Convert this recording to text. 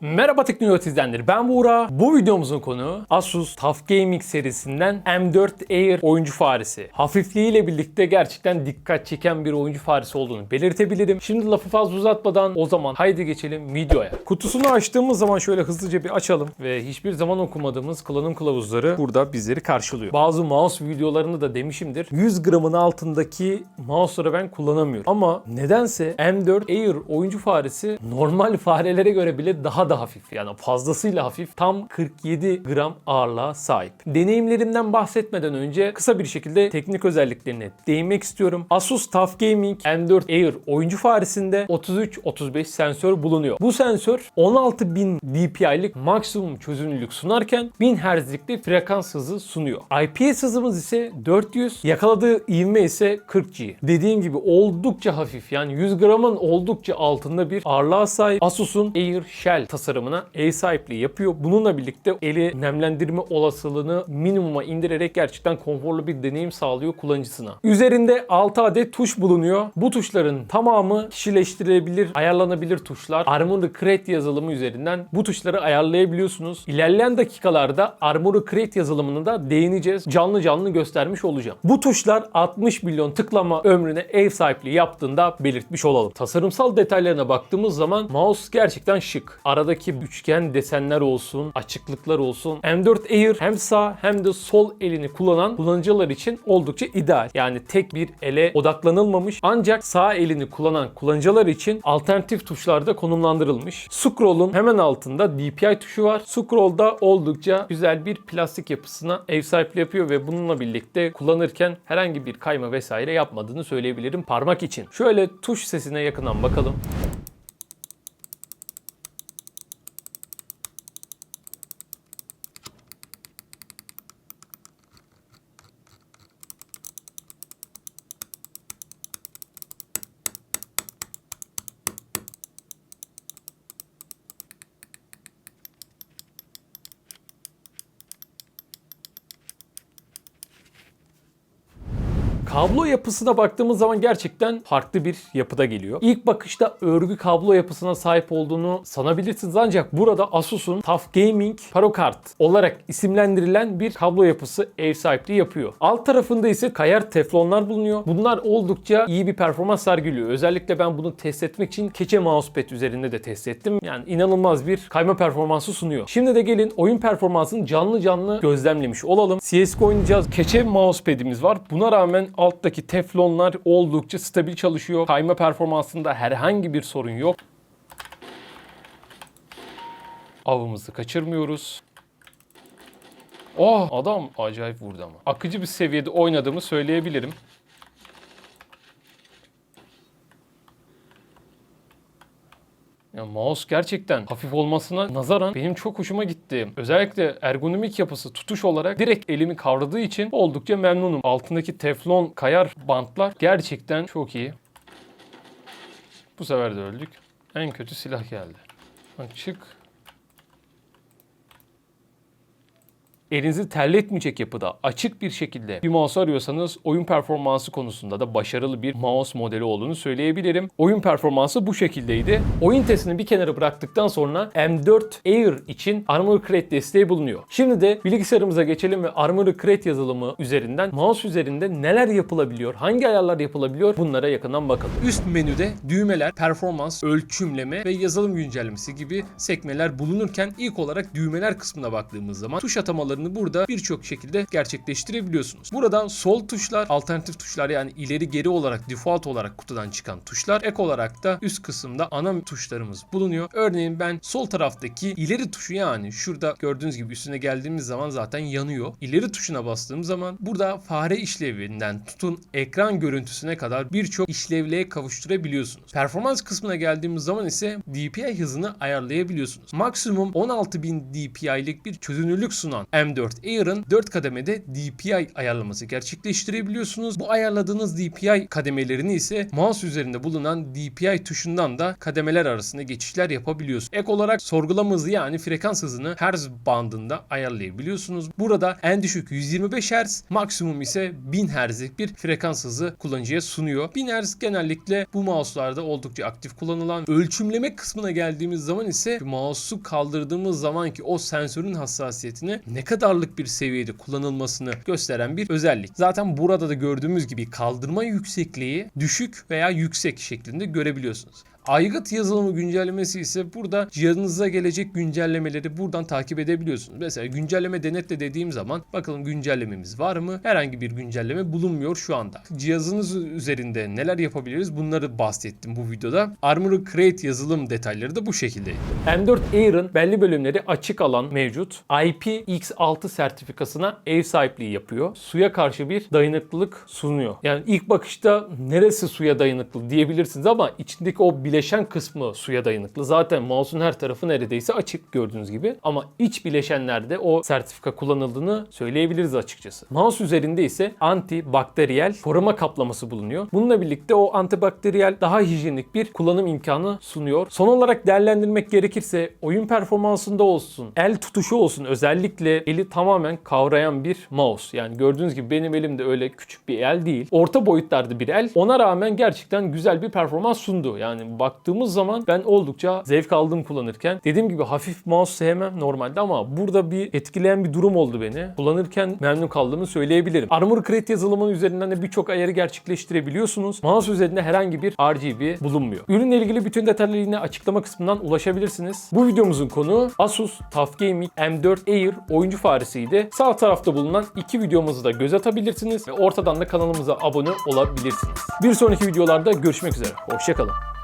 Merhaba Teknoloji izleyenleri ben Buğra. Bu videomuzun konu Asus TUF Gaming serisinden M4 Air oyuncu faresi. Hafifliğiyle birlikte gerçekten dikkat çeken bir oyuncu faresi olduğunu belirtebilirim. Şimdi lafı fazla uzatmadan o zaman haydi geçelim videoya. Kutusunu açtığımız zaman şöyle hızlıca bir açalım ve hiçbir zaman okumadığımız kullanım kılavuzları burada bizleri karşılıyor. Bazı mouse videolarını da demişimdir. 100 gramın altındaki mouse'ları ben kullanamıyorum. Ama nedense M4 Air oyuncu faresi normal farelere göre bile daha da hafif. Yani fazlasıyla hafif. Tam 47 gram ağırlığa sahip. Deneyimlerimden bahsetmeden önce kısa bir şekilde teknik özelliklerine değinmek istiyorum. Asus TUF Gaming M4 Air oyuncu faresinde 33-35 sensör bulunuyor. Bu sensör 16000 dpi'lik maksimum çözünürlük sunarken 1000 Hz'lik frekans hızı sunuyor. IPS hızımız ise 400, yakaladığı ivme ise 40 G. Dediğim gibi oldukça hafif yani 100 gramın oldukça altında bir ağırlığa sahip. Asus'un Air Shell tasarımına ev sahipliği yapıyor. Bununla birlikte eli nemlendirme olasılığını minimuma indirerek gerçekten konforlu bir deneyim sağlıyor kullanıcısına. Üzerinde 6 adet tuş bulunuyor. Bu tuşların tamamı kişileştirilebilir, ayarlanabilir tuşlar. Armoury Crate yazılımı üzerinden bu tuşları ayarlayabiliyorsunuz. İlerleyen dakikalarda Armoury Crate yazılımını da değineceğiz. Canlı canlı göstermiş olacağım. Bu tuşlar 60 milyon tıklama ömrüne ev sahipliği yaptığında belirtmiş olalım. Tasarımsal detaylarına baktığımız zaman mouse gerçekten şık. Aradaki üçgen desenler olsun, açıklıklar olsun. M4 Air hem sağ hem de sol elini kullanan kullanıcılar için oldukça ideal. Yani tek bir ele odaklanılmamış ancak sağ elini kullanan kullanıcılar için alternatif tuşlarda konumlandırılmış. Scroll'un hemen altında DPI tuşu var. Scroll da oldukça güzel bir plastik yapısına ev sahipliği yapıyor ve bununla birlikte kullanırken herhangi bir kayma vesaire yapmadığını söyleyebilirim parmak için. Şöyle tuş sesine yakından bakalım. Kablo yapısına baktığımız zaman gerçekten farklı bir yapıda geliyor. İlk bakışta örgü kablo yapısına sahip olduğunu sanabilirsiniz ancak burada Asus'un TUF Gaming Parocard olarak isimlendirilen bir kablo yapısı ev sahipliği yapıyor. Alt tarafında ise kayar teflonlar bulunuyor. Bunlar oldukça iyi bir performans sergiliyor. Özellikle ben bunu test etmek için keçe mousepad üzerinde de test ettim. Yani inanılmaz bir kayma performansı sunuyor. Şimdi de gelin oyun performansını canlı canlı gözlemlemiş olalım. CSGO oynayacağız. Keçe mousepad'imiz var. Buna rağmen alttaki teflonlar oldukça stabil çalışıyor. Kayma performansında herhangi bir sorun yok. Avımızı kaçırmıyoruz. Oh adam acayip vurdu ama. Akıcı bir seviyede oynadığımı söyleyebilirim. Ya mouse gerçekten hafif olmasına nazaran benim çok hoşuma gitti. Özellikle ergonomik yapısı tutuş olarak direkt elimi kavradığı için oldukça memnunum. Altındaki teflon kayar bantlar gerçekten çok iyi. Bu sefer de öldük. En kötü silah geldi. Açık. Elinizi terletmeyecek yapıda açık bir şekilde bir mouse arıyorsanız oyun performansı konusunda da başarılı bir mouse modeli olduğunu söyleyebilirim. Oyun performansı bu şekildeydi. Oyun testini bir kenara bıraktıktan sonra M4 Air için Armoury Crate desteği bulunuyor. Şimdi de bilgisayarımıza geçelim ve Armoury Crate yazılımı üzerinden mouse üzerinde neler yapılabiliyor, hangi ayarlar yapılabiliyor bunlara yakından bakalım. Üst menüde düğmeler, performans, ölçümleme ve yazılım güncellemesi gibi sekmeler bulunurken ilk olarak düğmeler kısmına baktığımız zaman tuş atamaları burada birçok şekilde gerçekleştirebiliyorsunuz. Burada sol tuşlar, alternatif tuşlar yani ileri geri olarak default olarak kutudan çıkan tuşlar. Ek olarak da üst kısımda ana tuşlarımız bulunuyor. Örneğin ben sol taraftaki ileri tuşu yani şurada gördüğünüz gibi üstüne geldiğimiz zaman zaten yanıyor. İleri tuşuna bastığım zaman burada fare işlevinden tutun ekran görüntüsüne kadar birçok işlevliğe kavuşturabiliyorsunuz. Performans kısmına geldiğimiz zaman ise DPI hızını ayarlayabiliyorsunuz. Maksimum 16000 DPI'lik bir çözünürlük sunan M4 Air'ın 4 kademede DPI ayarlaması gerçekleştirebiliyorsunuz. Bu ayarladığınız DPI kademelerini ise mouse üzerinde bulunan DPI tuşundan da kademeler arasında geçişler yapabiliyorsunuz. Ek olarak sorgulama hızı yani frekans hızını Hz bandında ayarlayabiliyorsunuz. Burada en düşük 125 Hz, maksimum ise 1000 Hz'lik bir frekans hızı kullanıcıya sunuyor. 1000 Hz genellikle bu mouse'larda oldukça aktif kullanılan. Ölçümleme kısmına geldiğimiz zaman ise mouse'u kaldırdığımız zamanki o sensörün hassasiyetini ne kadarlık bir seviyede kullanılmasını gösteren bir özellik. Zaten burada da gördüğümüz gibi kaldırma yüksekliği düşük veya yüksek şeklinde görebiliyorsunuz. Aygıt yazılımı güncellemesi ise burada cihazınıza gelecek güncellemeleri buradan takip edebiliyorsunuz. Mesela güncelleme denetle dediğim zaman bakalım güncellememiz var mı? Herhangi bir güncelleme bulunmuyor şu anda. Cihazınız üzerinde neler yapabiliriz bunları bahsettim bu videoda. Armor Crate yazılım detayları da bu şekildeydi. M4 Air'ın belli bölümleri açık alan mevcut. IPX6 sertifikasına ev sahipliği yapıyor. Suya karşı bir dayanıklılık sunuyor. Yani ilk bakışta neresi suya dayanıklı diyebilirsiniz ama içindeki o bileşen kısmı suya dayanıklı. Zaten mouse'un her tarafı neredeyse açık gördüğünüz gibi. Ama iç bileşenlerde o sertifika kullanıldığını söyleyebiliriz açıkçası. Mouse üzerinde ise antibakteriyel koruma kaplaması bulunuyor. Bununla birlikte o antibakteriyel daha hijyenik bir kullanım imkanı sunuyor. Son olarak değerlendirmek gerekirse oyun performansında olsun, el tutuşu olsun özellikle eli tamamen kavrayan bir mouse. Yani gördüğünüz gibi benim elimde öyle küçük bir el değil. Orta boyutlarda bir el. Ona rağmen gerçekten güzel bir performans sundu. Yani baktığımız zaman ben oldukça zevk aldım kullanırken. Dediğim gibi hafif mouse sevmem normalde ama burada bir etkileyen bir durum oldu beni. Kullanırken memnun kaldığımı söyleyebilirim. Armor Crate yazılımının üzerinden de birçok ayarı gerçekleştirebiliyorsunuz. Mouse üzerinde herhangi bir RGB bulunmuyor. Ürünle ilgili bütün detayları yine açıklama kısmından ulaşabilirsiniz. Bu videomuzun konu Asus TUF Gaming M4 Air oyuncu faresiydi. Sağ tarafta bulunan iki videomuzu da göz atabilirsiniz ve ortadan da kanalımıza abone olabilirsiniz. Bir sonraki videolarda görüşmek üzere. Hoşçakalın.